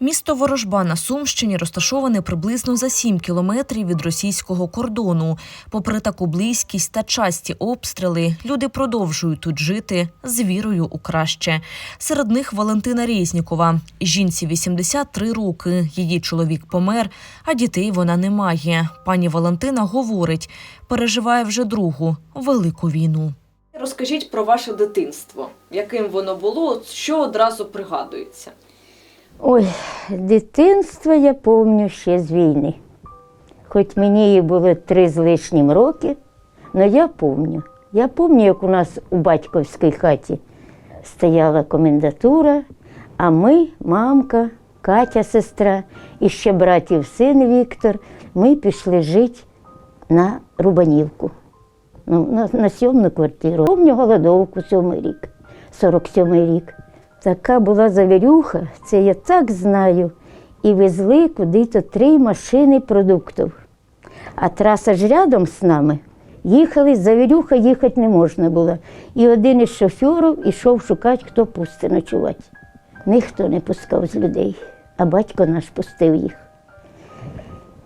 Місто Ворожба на Сумщині розташоване приблизно за 7 кілометрів від російського кордону. Попри таку близькість та часті обстріли, люди продовжують тут жити з вірою у краще. Серед них Валентина Резнікова. Жінці 83 роки. Її чоловік помер, а дітей вона не має. Пані Валентина говорить, переживає вже другу велику війну. Розкажіть про ваше дитинство, яким воно було, що одразу пригадується. Ой, дитинство я пам'ятаю ще з війни. Хоч мені і було три з лишнім роки, але я пам'ятаю. Я пам'ятаю, як у нас у батьківській хаті стояла комендатура, а ми, мамка, Катя, сестра, і ще братів син Віктор, ми пішли жити на Рубанівку, ну, на, на сьомну квартиру. Помню голодовку сьомий рік, 47-й рік. Така була завірюха, це я так знаю. І везли куди-то три машини продуктів. А траса ж рядом з нами. Їхали, завірюха їхати не можна було. І один із шоферів ішов шукати, хто пусти ночувати. Ніхто не пускав з людей, а батько наш пустив їх.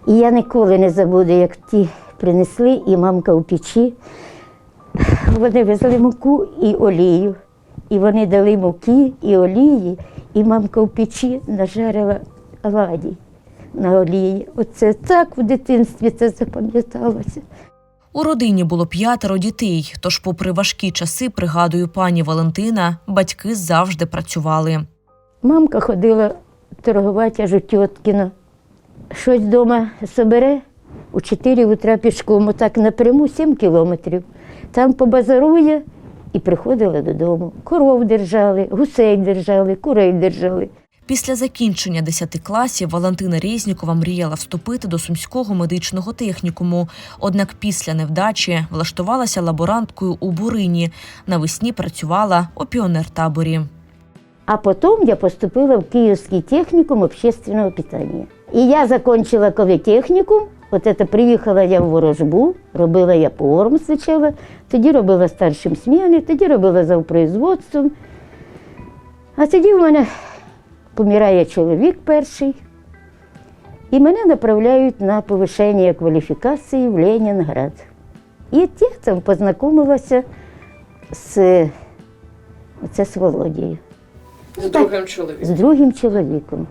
І я ніколи не забуду, як ті принесли, і мамка у печі. Вони везли муку і олію. І вони дали муки і олії, і мамка в печі нажарила оладі на олії. Оце так в дитинстві це запам'яталося. У родині було п'ятеро дітей, тож, попри важкі часи, пригадую пані Валентина, батьки завжди працювали. Мамка ходила торгувати аж у тіткіно. Щось вдома собере у 4 утра пішком, так напряму 7 кілометрів. Там побазарує і приходила додому. Коров держали, гусей держали, курей держали. Після закінчення 10 класів Валентина Резнікова мріяла вступити до Сумського медичного технікуму. Однак після невдачі влаштувалася лаборанткою у Бурині. Навесні працювала у піонертаборі. А потом я поступила в Киевский техникум общественного питания. І я закончила коли технікум, от це приїхала я в Ворожбу, робила я порм спочатку, тоді робила старшим сміни, тоді робила завпроизводством. А тоді в мене помирає чоловік перший, і мене направляють на повищення кваліфікації в Ленінград. І я там познайомилася з, оце з Володією З другим чоловіком. з другим чоловіком.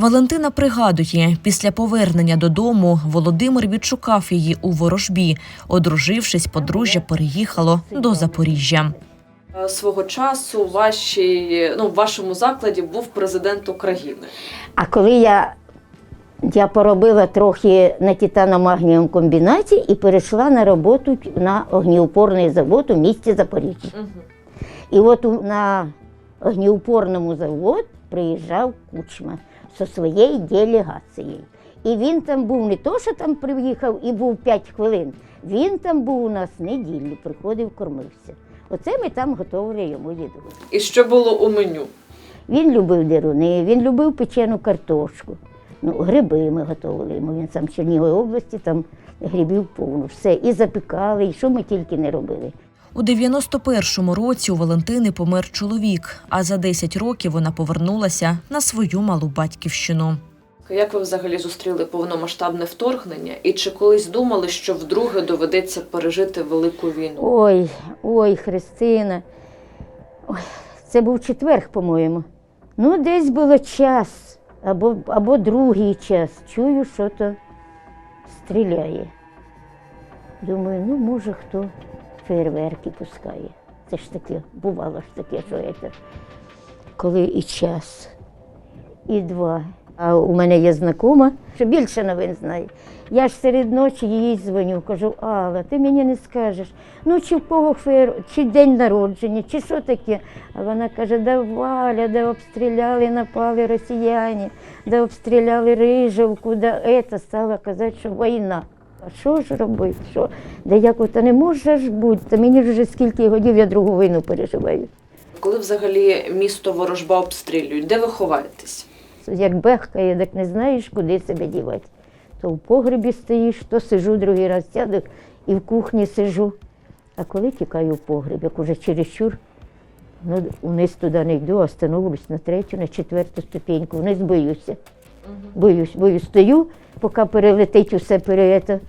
Валентина пригадує, після повернення додому Володимир відшукав її у ворожбі. Одружившись, подружжя переїхало до Запоріжжя. Е, Свого часу в вашій, ну, в вашому закладі був президент України. А коли я, я поробила трохи на титаномагнієвому комбінаті і перейшла на роботу на огнеупорний завод у місті Запоріжжя. І от на огнеупорному завод приїжджав Кучма зі своєю делегацією. І він там був не то, що там приїхав і був 5 хвилин. Він там був у нас неділю, приходив, кормився. Оце ми там готували йому їду. І що було у меню? Він любив деруни, він любив печену картошку. Ну, гриби ми готували йому. Він сам в Черніговій області, там грибів повно. Все. І запікали, і що ми тільки не робили. У 91-му році у Валентини помер чоловік, а за 10 років вона повернулася на свою малу батьківщину. Як ви взагалі зустріли повномасштабне вторгнення? І чи колись думали, що вдруге доведеться пережити велику війну? Ой, ой, Христина. Ой, це був четверг, по-моєму. Ну, десь було час, або, або другий час. Чую, що то стріляє. Думаю, ну, може, хто фейерверки пускає. Це ж таке, бувало ж таке, що це. Коли і час, і два. А у мене є знакома, що більше новин знає. Я ж серед ночі їй дзвоню, кажу, Алла, ти мені не скажеш, ну чи в кого фейер, чи день народження, чи що таке. А вона каже, да Валя, де обстріляли, напали росіяни, де обстріляли Рижевку, да це стала казати, що війна. А що ж робити? Що? Да як ото не може ж бути? Та мені вже скільки годів я другу війну переживаю. Коли взагалі місто Ворожба обстрілюють, де ви ховаєтесь? Як бехкає, так не знаєш, куди себе дівати. То в погребі стоїш, то сижу другий раз сяду і в кухні сижу. А коли тікаю в погреб, як уже чересчур Ну, вниз туди не йду, а остановлюсь на третю, на четверту ступеньку. Вниз боюся. Боюсь, боюсь, стою, поки перелетить усе перед.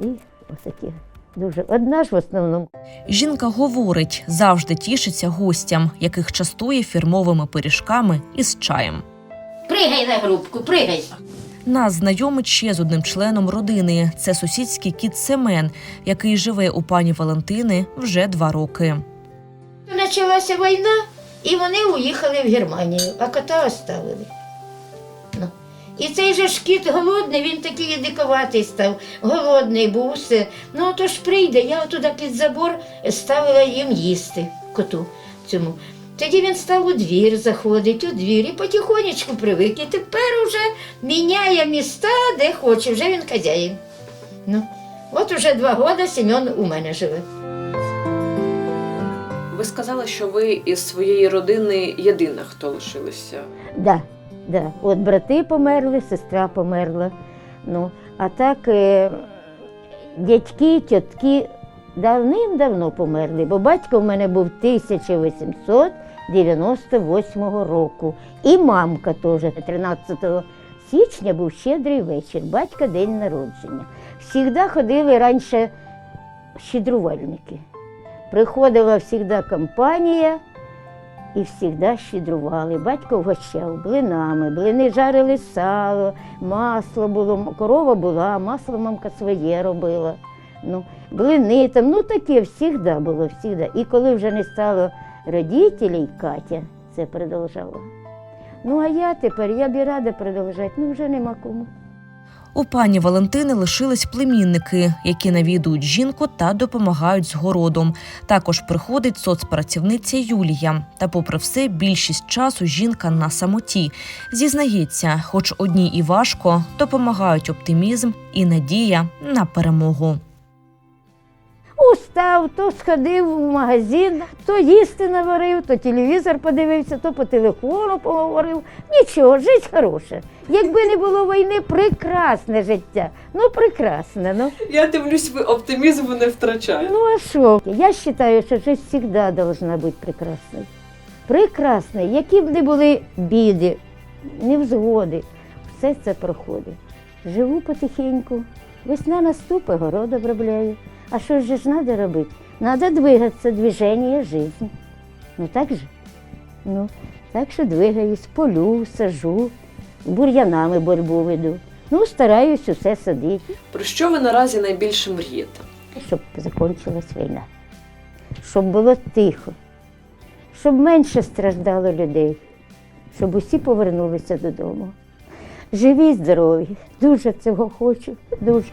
І отаке. Дуже. Одна ж в основному. Жінка говорить, завжди тішиться гостям, яких частує фірмовими пиріжками із чаєм. Пригай на грубку, пригай. Нас знайомить ще з одним членом родини. Це сусідський кіт Семен, який живе у пані Валентини вже два роки. Почалася війна, і вони уїхали в Германію, а кота оставили. І цей же ж кіт голодний, він такий диковатий став, голодний був все. Ну то ж прийде, я туди під забор ставила їм їсти коту цьому. Тоді він став у двір заходить, у двір і потихонечку привик. І тепер уже міняє міста, де хоче, вже він хазяїн. Ну, от уже два роки Семен у мене живе. Ви сказали, що ви із своєї родини єдина, хто лишилися. Да, да. От брати померли, сестра померла. Ну, а так е, дядьки, тітки давним-давно померли, бо батько в мене був 1898 року. І мамка теж 13 січня був щедрий вечір, батька день народження. Всігда ходили раніше щедрувальники. Приходила завжди компанія і завжди щедрували. Батько вгощав блинами, блини жарили сало, масло було, корова була, масло мамка своє робила. Ну, блини там, ну таке завжди було, завжди. І коли вже не стало родителей, Катя це продовжала. Ну а я тепер, я б і рада продовжати, ну вже нема кому. У пані Валентини лишились племінники, які навідують жінку та допомагають з городом. Також приходить соцпрацівниця Юлія. Та, попри все, більшість часу жінка на самоті. Зізнається, хоч одній і важко, допомагають оптимізм і надія на перемогу. Устав, то сходив в магазин, то їсти наварив, то телевізор подивився, то по телефону поговорив. Нічого, життя хороше. Якби не було війни, прекрасне життя. Ну, прекрасне. Ну, Я дивлюсь, ви оптимізму не втрачаєте. ну а що? Я вважаю, що життя завжди повинна бути прекрасною. Прекрасною, які б не були біди, невзгоди, все це проходить. Живу потихеньку. Весна наступить, город обробляю. А що ж треба робити? Треба двигатися, движення життя. Ну так же? Ну, так що двигаюсь, полю, сажу, бур'янами боротьбу веду. Ну, стараюсь усе садити, Про що ви наразі найбільше мрієте? щоб закінчилась війна. Щоб було тихо, щоб менше страждало людей, щоб усі повернулися додому. Живі, здорові, дуже цього хочу, дуже.